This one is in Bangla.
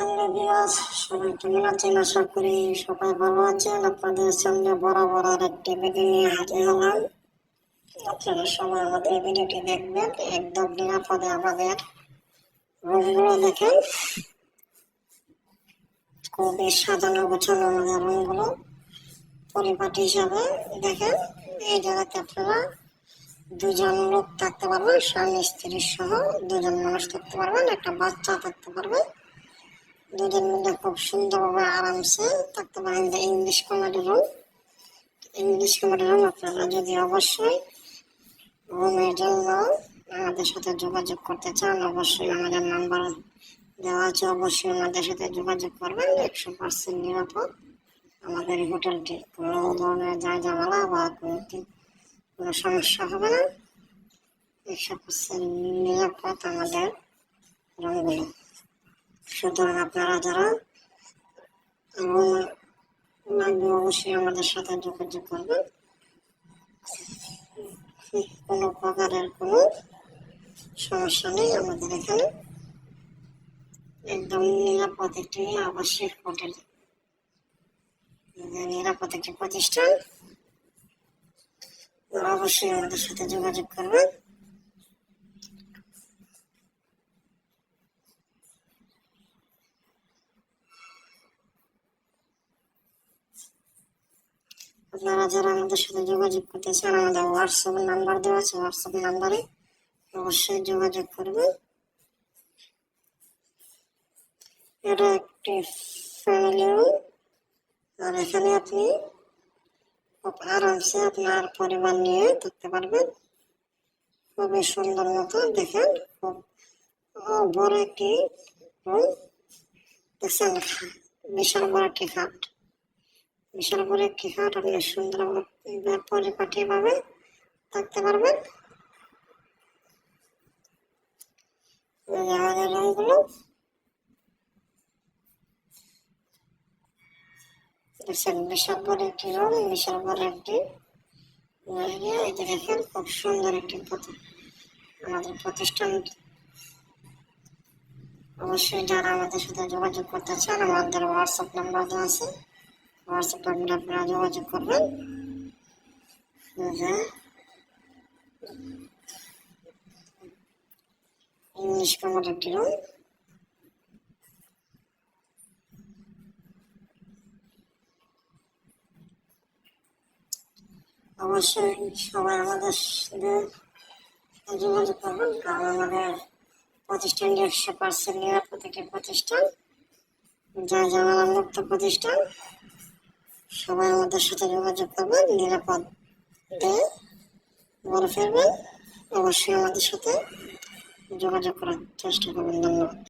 সবাই সবাই ভালো আছেন। আপনাদের সামনে আর একটি নিয়ে হাজির আপনারা সবাই আমাদের দেখবেন। একদম আমাদের রুমগুলো খুবই সাজানো গোছানো আমাদের রুমগুলো পরিপাটি হিসাবে দেখেন। এই জায়গাতে আপনারা দুজন লোক থাকতে পারবেন, স্বামী স্ত্রীর সহ দুজন মানুষ থাকতে পারবেন, একটা বাচ্চা থাকতে পারবে। দুজন মিলে খুব সুন্দরভাবে আরামসে থাকতে পারেন যে English comedy room English comedy room আপনারা যদি অবশ্যই রুমের জন্য আমাদের সাথে যোগাযোগ করতে চান, অবশ্যই আমাদের নাম্বার দেওয়া আছে। অবশ্যই আমাদের সাথে যোগাযোগ করবেন। একশো পার্সেন্ট নিরাপদ। আমাদের হোটেলটি কোনো ধরনের যা ঝামেলা বা কোনো কোনো সমস্যা হবে না। একশো পার্সেন্ট নিরাপদ আমাদের রুমগুলো সুতরাং আপনারা যারা রুম লাগবে অবশ্যই আমাদের সাথে যোগাযোগ করবেন। কোনো প্রকারের কোনো সমস্যা নেই আমাদের এখানে। একদম নিরাপদ একটি আবাসিক হোটেল। নিরাপদ একটি প্রতিষ্ঠান। অবশ্যই আমাদের সাথে যোগাযোগ করবেন। আপনারা যারা আমাদের সাথে যোগাযোগ করতে চান, আমাদের হোয়াটসঅ্যাপ নাম্বার দেওয়া আছে হোয়াটসঅ্যাপ নাম্বারে অবশ্যই যোগাযোগ করবেন। এটা একটি ফ্যামিলি রুম আর এখানে আপনি খুব আরামসে আপনার পরিবার নিয়ে থাকতে পারবেন। খুবই সুন্দর মতো, দেখেন, খুব বড় একটি রুম দেখছেন? বিশাল বড় একটি খাট বিশাল বড় একটি খাট আপনি সুন্দরভাবে পরিপাটিভাবে থাকতে পারবেন। আমাদের রুমগুলো বিশাল বড় একটি রুম বিশাল বড় একটি area। দেখেন, খুব সুন্দর একটি আমাদের প্রতিষ্ঠান। অবশ্যই যারা আমাদের সাথে যোগাযোগ করতে চান, আমাদের হোয়াটসঅ্যাপ নাম্বার দেওয়া আছে। হোয়াটসঅ্যাপ নাম্বারে আপনারা যোগাযোগ করবেন। ইংলিশ কামার একটি রুম অবশ্যই সবাই আমাদের সাথে যোগাযোগ করবেন। কারণ আমাদের প্রতিষ্ঠানটি একশো পার্সেন্ট নিরাপদ একটি প্রতিষ্ঠান, যা জানালা মুক্ত প্রতিষ্ঠান। সবাই আমাদের সাথে যোগাযোগ করবেন, নিরাপদ দিয়ে বলে ফেলবেন। অবশ্যই আমাদের সাথে যোগাযোগ করার চেষ্টা করবেন। ধন্যবাদ।